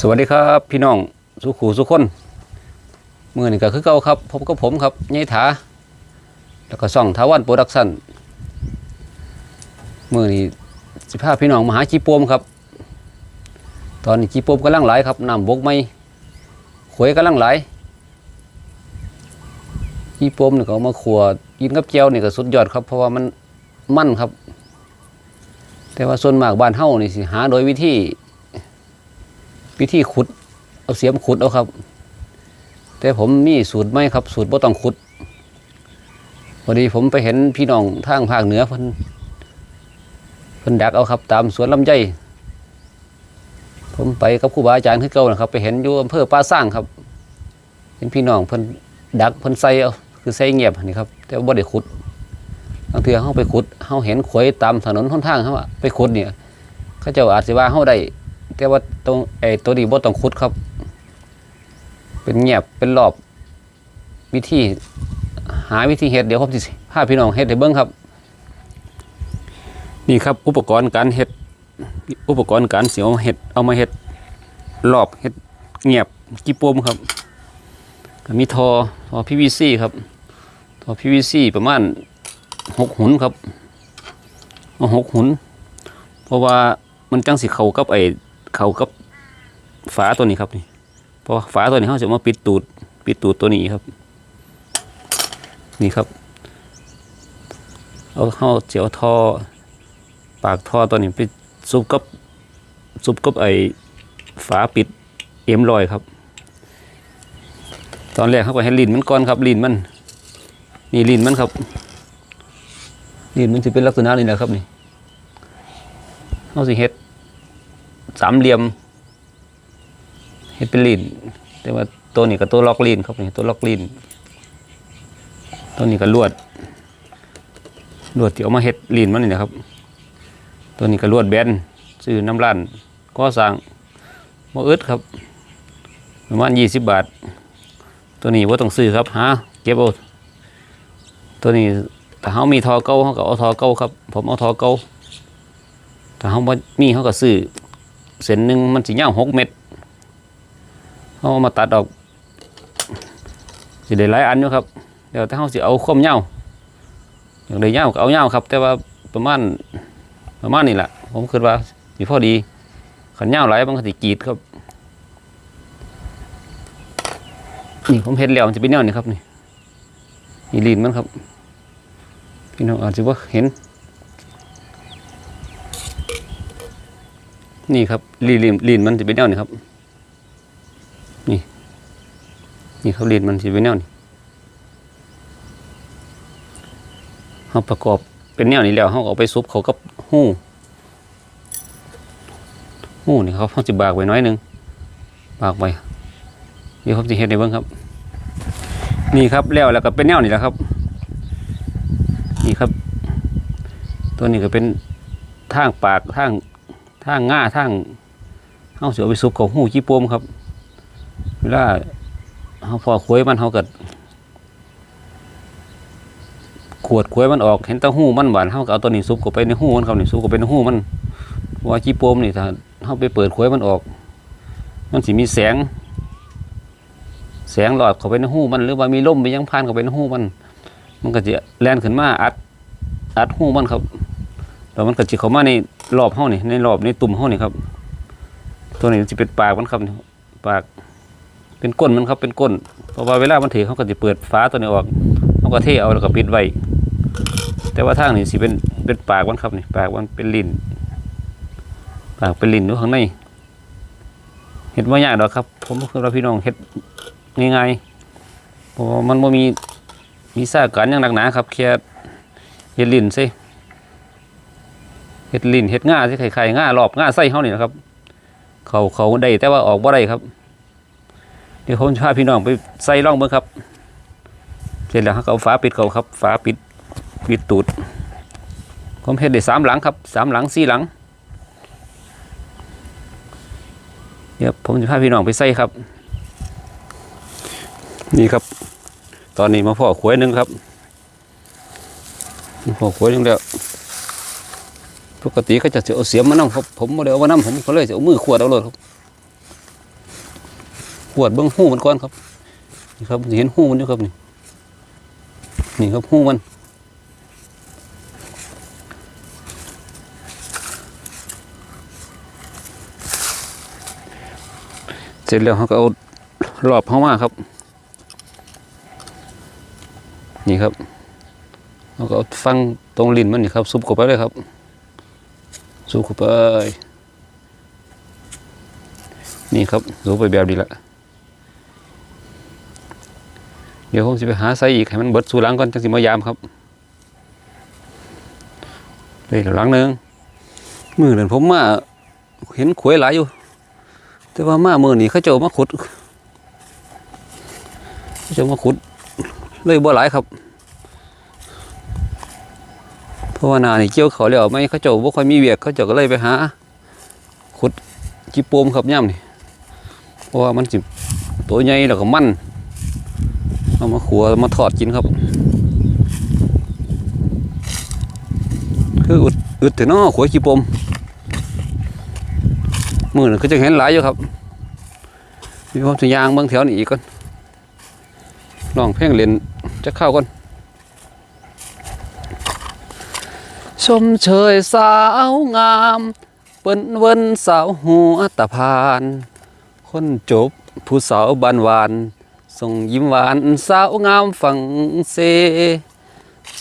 สวัสดีครับพี่น้องสุขูสุขคนมือนี่ก็คือเก่าครับพบกับผมครับยายถาแล้วก็ซ่องทาวันโปรดักชั่นมือนี่สิพาพพี่น้องมาหาจีโปมครับ ตอนนี้จีโปมกำลังไหลายครับน้ำบกไม่ขวยกำลังไหลายจีโปมนี่ก็เอามาขัวกินกับแก้วนี่ก็สุดยอดครับ เพราะว่ามันมั่นครับ แต่ว่าส่วนมากบ้านเฮานี่สิหาโดยวิธี วิธีขุด เอาเสียมขุดเอาครับ แต่ผมมีสูตรไหมครับ สูตรบ่ต้องขุดพอดีผมไปเห็นพี่น้องทางภาคเหนือเพิ่นเพิ่นดักเอาครับ ตามสวนลำไยผมไปกับครูบาอาจารย์คือเก่านะครับ ไปเห็นอยู่อำเภอป่าสร้างครับเห็นพี่น้องเพิ่นดักเพิ่นใส่เอาคือใส่เงียบนี่ครับ แต่ว่าบ่ได้ขุดบางเทื่อเฮาไปขุดเฮาเห็นขวยตามถนนหนทางเฮาไปขุดเนี่ยเขาเจ้าอาจสิว่าเฮาได้ แต่ว่าตรงไอ้ตัวนี้บ่ต้องขุดครับ เป็นเงียบเป็นรอบ วิธีหาวิธีเฮ็ดเดี๋ยวผมสิพาพี่น้องเฮ็ดให้เบิ่งครับ นี่ครับอุปกรณ์การเฮ็ดอุปกรณ์การเสียวเฮ็ดเอามาเฮ็ดรอบเฮ็ดเงียบกี่ปมครับมีทอทอ PVC ครับทอ PVC ประมาณหกหุนครับหกหุน เพราะว่ามันจังสิเขากับไอ้ เข้ากับฝาตัวนี้ครับนี่เพราะฝาตัวนี้เขาจะมาปิดตูดปิดตูดตัวนี้ครับ นี่ครับเอาเข้าเจียวท่อปากท่อตัวนี้ไปซุบกับซุบกับไอ้ฝาปิดเอ็มลอยครับ ตอนแรกเขาก็ให้ลินมันก่อนครับลินมันนี่ลินมันครับลินมันจะเป็นลักษณะนี้นะครับนี่เขาสิเฮ็ด สามเหลี่ยมเฮ็ดเป็นลีนแต่ว่าตัวนี้ก็ตัวล็อกลีนครับนี่ตัวล็อกลีนตัวนี้ก็ลวดลวดที่เอามาเฮ็ดลีนมันนี่นะครับ ตัวนี้ก็ลวดแบนซื้อน้ำร้านก็สั่งบ่อึดครับประมาณยี่สิบบาท ตัวนี้ว่าต้องซื้อครับหาเก็บเอาตัวนี้ถ้าเขามีทอเก่าเขาก็เอาทอเก่าครับ ผมเอาทอเก่าถ้าเขาบ่มีเขาก็ซื้อ เส้นหนึ่งมันสิยาหกเมตรเขาเอามาตัดออกสิได้หลายอันอยู่ครับเดี๋ยวถ้าเขาสิเอาความยาอย่างได้ยาเอายาครับ แต่ว่าประมาณประมาณนี้แหละผมคิดว่าสิพอดีขันยาหลายมันก็สิกรีดครับนี่ผมเห็นแล้วมันจะเป็นแนวนี้ครับนี่นี่ลีนมันครับพี่น้องอาจจะว่าเห็น นี่ครับลีนลีนมันจะเป็นแนวนี้ครับ นี่ นี่ครับลีนมันจะเป็นแนวนี้เขาประกอบเป็นแนวนี้แล้วเขาเอาไปซุปเขากับหู้หู้นี่ครับเขาจะบากไว้น้อยนึงบากไว้เดี๋ยวผมจะเห็นในเบื้องครับ นี่ครับแล้วแล้วก็เป็นแนวนี้แหละครับ นี่ครับ ตัวนี้ก็เป็นทางปากทาง ทางง่าทางเฮาเสิเอไปซุปกับหูขี้ปมครับ เวลาเฮาพอควยมันเฮาก็ขวดควยมันออกเห็นตะหูมันหวานเฮาก็เอาตัวนี้ซุปเข้าไปในหูมันครับนี่ซุปเข้าไปในหูมันว่าขี้ปมนี่ถ้าเฮาไปเปิดควยมันออก มันสิมีแสง แสงหลอดเข้าไปในหูมัน หรือว่ามีลมไปยังผ่านเข้าไปในหูมัน มันก็จะแล่นขึ้นมาอัด อัดหูมันครับแล้วมันก็จิเข้ามาใน รอบเฮานี่ในรอบในตุ่มเฮานี่ครับ ตัวนี้จะเป็นปากมันครับปาก เป็นก้นมันครับเป็นก้นเพราะว่าเวลามันถือเขาก็จะเปิดฝาตัวนี้ออกเขาก็เทเอาแล้วก็ปิดไว้แต่ว่าทางนี้สิเป็นเป็นปากมันครับนี่ปากมันเป็นลิ้นปากเป็นลิ้นอยู่ข้างในเห็ดว่ายากดอกครับ ผมคือเราพี่น้องเห็ดง่ายๆเพราะมันบ่มีมีสาการอย่างหนักหนาครับแค่เห็ดลิ้นซิ เห็ดลินเห็ดง่าที่ไข่ไข่ง่ารอบง่าไส้เขานี่นะครับ เขาเขาได้แต่ว่าออกบ่ได้ครับ เดี๋ยวผมจะพาพี่น้องไปใส่ร่องเบิ่งครับ เสร็จแล้วเขาก็เอาฝาปิดเขาครับ ฝาปิดปิดตูด ผมเห็ดได้สามหลังครับสามหลังสี่หลัง เดี๋ยวผมจะพาพี่น้องไปใส่ครับ นี่ครับ ตอนนี้มาพ่อขวยหนึ่งครับพ่อขวยหนึ่งแล้ว ปกติก็จะเอาเสียมมานั่งครับผมไม่ได้เอามานั่งผมก็เลยจะเอามือขวดเอาเลยครับขวดเบิ้องหูมันก่อนครับนี่ครับสิเห็นหูมันอยู่ครับนี่นี่ครับหูมันเสร็จแล้วเขาก็เอารอบเข้ามาครับ นี่ครับเราก็ฟังตรงลิ้นมันนี่ครับซุปเข้าไปเลยครับ ซุปเข้าไปนี่ครับซุปไปแบบนี้ละเดี๋ยวผมจะไปหาใสอีกให้มันเบิดสู่หลังก่อนจังสิมายามครับเลยหลังนึงมือเดินผมมาเห็นขวยหลายอยู่ แต่ว่ามามือนี่เขาเจ้ามาขุดเขาเจ้ามาขุด เลยบ่หลายครับ ราะว่านานี่เกี่ยวเขาแล้วไม่เขาเจ้าบ่ค่อยมีเวียกเขาเจ้าก็เลยไปหาขุดจิโปมครับย่ำนี่เพราะว่ามันสิตัวใหญ่แล้วก็มันเอามาขัวมาทอดกินครับ คืออึดอึดแต่นอขัวจิโปมมือนึงก็จะเห็นหลายอยู่ครับมีความสยางบางแถวนี่อีกก่อนลองเพลงเลนจะเข้าก่อน ชมเชยสาวงามเปิ้นเวินสาวหัวตะพาน คนจบผู้สาวบานหวานส่งยิ้มหวานสาวงามฝั่งเซ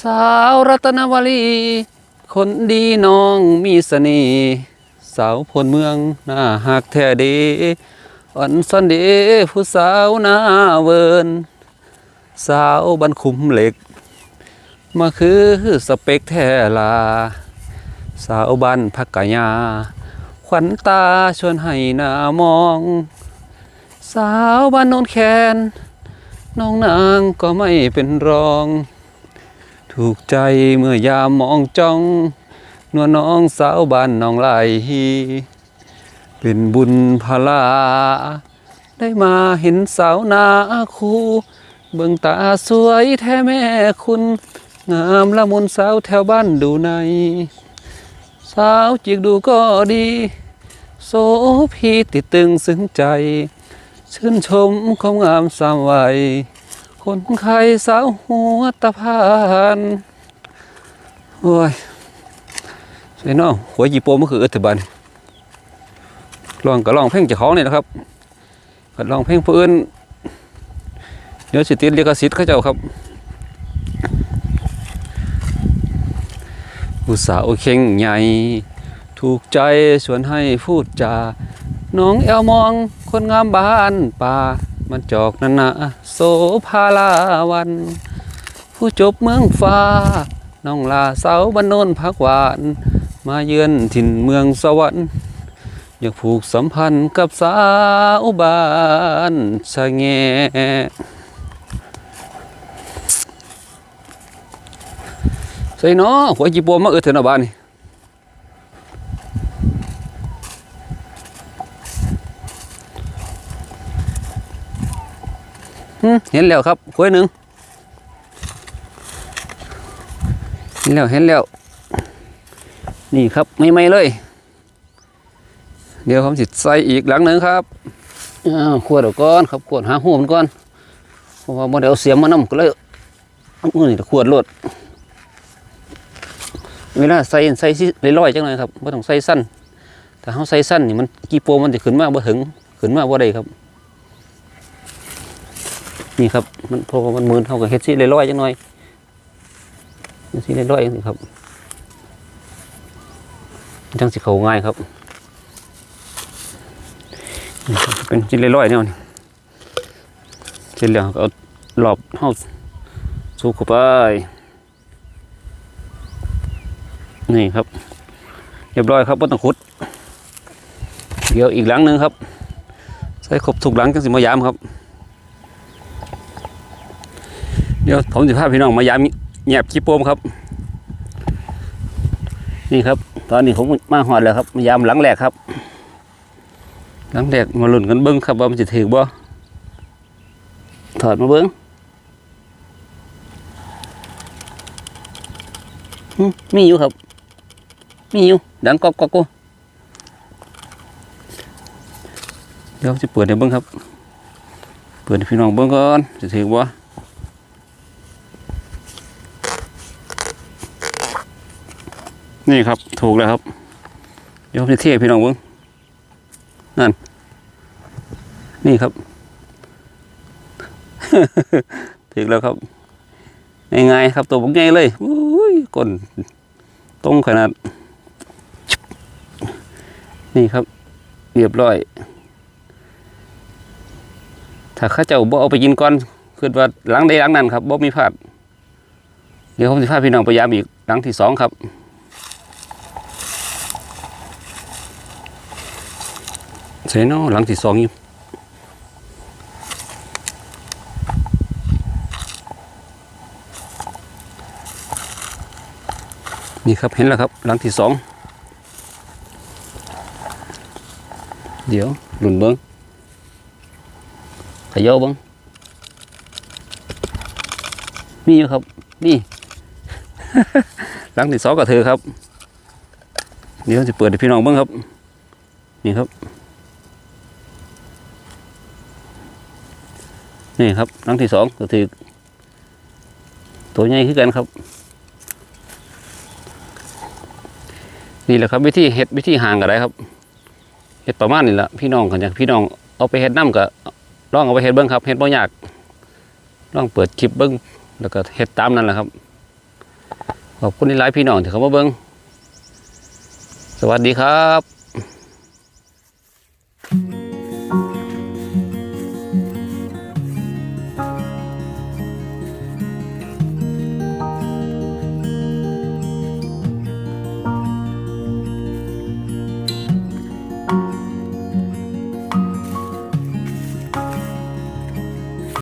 สาวรัตนวลี คนดีน้องมีเสน่ห์สาวพลเมืองหน้าหักแท้เดอ่อนซ่อนเดผู้สาวหน้าเวิน สาวบันคุมเหล็ก มาคือสเปกแทลา สาวบันพักกะยา ขวัญตาชวนให้หน้ามอง สาวบ้านโนนแคนน้องนางก็ไม่เป็นรอง ถูกใจเมื่อยามมองจ้องนวลน้องสาวบ้านน้องไหลเป็นบุญพลา ได้มาเห็นสาวนาคูเบิ่งตาสวยแท้แม่คุณ งามละมุนสาวแถวบ้านดูใน สาวจิกดูก็ดี โสพีติดตึงซึ้งใจ ชื่นชมความงามสามวัย คนไข้สาวหัวตะพานโอ้ยใช่เนาะหัวจีโปมก็คือเอธบันลองก็ลองเพลงจ้าของนี่นะครับก็ลองเพลงผู้อื่นเดี๋ยวสิติดลิขสิทธิ์เขาเจ้าครับ ผู้สาวเข่งใหญ่ ถูกใจชวนให้พูดจา น้องแอวมองคนงามบ้านป่า มันจอกนันนะโสภาลาวัน ผู้จบเมืองฟ้า น้องลาเสาบ้านโนนพักหวาน มาเยือนถิ่นเมืองสวรรค์อยากผูกสัมพันธ์กับสาวบ้านสะแง ใส่เนาะหัวจีบัวมาเออเถอะนะบ้านนี่เห็นแล้วครับขวยหนึ่งเห็นแล้วเห็นแล้ว นี่ครับไม่ไม่เลย เดี๋ยวผมสิใส่อีกหลังหนึ่งครับอ้าวขวดเอาก่อนครับขวดหาหัวมันก่อนเพราะว่าโมเดลเสียมมานำก็เลยอามือนี่ขวดโลด เวลาใส่ใส่สิลอยๆจังเลยครับไม่ต้องใส่สั้นถ้าเขาใส่สั้นนี่มันกีโปมันจะขึ้นมากบ่ถึงขึ้นมากบ่ได้ครับ นี่ครับมันพรมันมืนเท่ากับเฮ็ดสิลอยๆจังหน่อยเฮ็ดสิลอยๆจังซี่ครับจังสิเขาง่ายครับเป็นสิลอยๆแนวนี้เสร็จแล้วก็เอาหลอบเฮาสูบเข้าไป นี่ครับเรียบร้อยครับบ่ต้องขุด เดี๋ยวอีกหลังหนึ่งครับ ใส่ครบทุกหลังจังสิมายามครับ เดี๋ยวผมจะพาพี่น้องมายามแงบขี้โปมครับ นี่ครับ ตอนนี้ผมมาหอดแล้วครับมายามหลังแรกครับ หลังแรกมาลุ้นกันเบิ้งครับว่ามันจะถือบ่ถอดมาเบิ้งมีอยู่ครับ มีอยู่ดังกอกกอกกูเดี๋ยวจะเปิดให้เบิ่งครับ เปิดให้พี่น้องเบิ่งก่อนสิถือบ่านี่ครับถูกแล้วครับเดี๋ยวจะเทียบพี่น้องเบิ่งนั่น นี่ครับถึงแล้วครับง่ายๆครับตัวผมง่ายเลยอุ้ยก้นตรงขนาด นี่ครับ เรียบร้อย ถ้าข้าเจ้าบ่เอาไปกินก่อนคือว่าหลังใดหลังนั้นครับบ่มีพลาดเดี๋ยวผมจะพาพี่น้องไปยามอีกหลังที่สองครับเสยเนาะหลังที่สองอยู่นี่ครับเห็นแล้วครับ หลังที่สอง เดี๋ยวหลุนเบิ้งขยโยเบิ้งมีอยู่ครับนี่หลังที่สองกับเธอครับ เดี๋ยวจะเปิดให้พี่น้องเบิ้งครับ นี่ครับ นี่ครับหลังที่สองก็ถือตัวใหญ่ขึ้นกันครับ นี่แหละครับวิธีเฮ็ดวิธีห่างกันได้ครับ ฮ็ดประมาณนี้แหละพี่น้องกันอย่างพี่น้องเอาไปเฮ็ดน้ำก็ลองเอาไปเฮ็ดเบิ้งครับเฮ็ดบ่ยากลองเปิดคลิปเบิ้งแล้วก็เฮ็ดตามนั้นแหละครับขอบคุณที่ไลฟ์พี่น้องที่เขามาเบิ้งสวัสดีครับ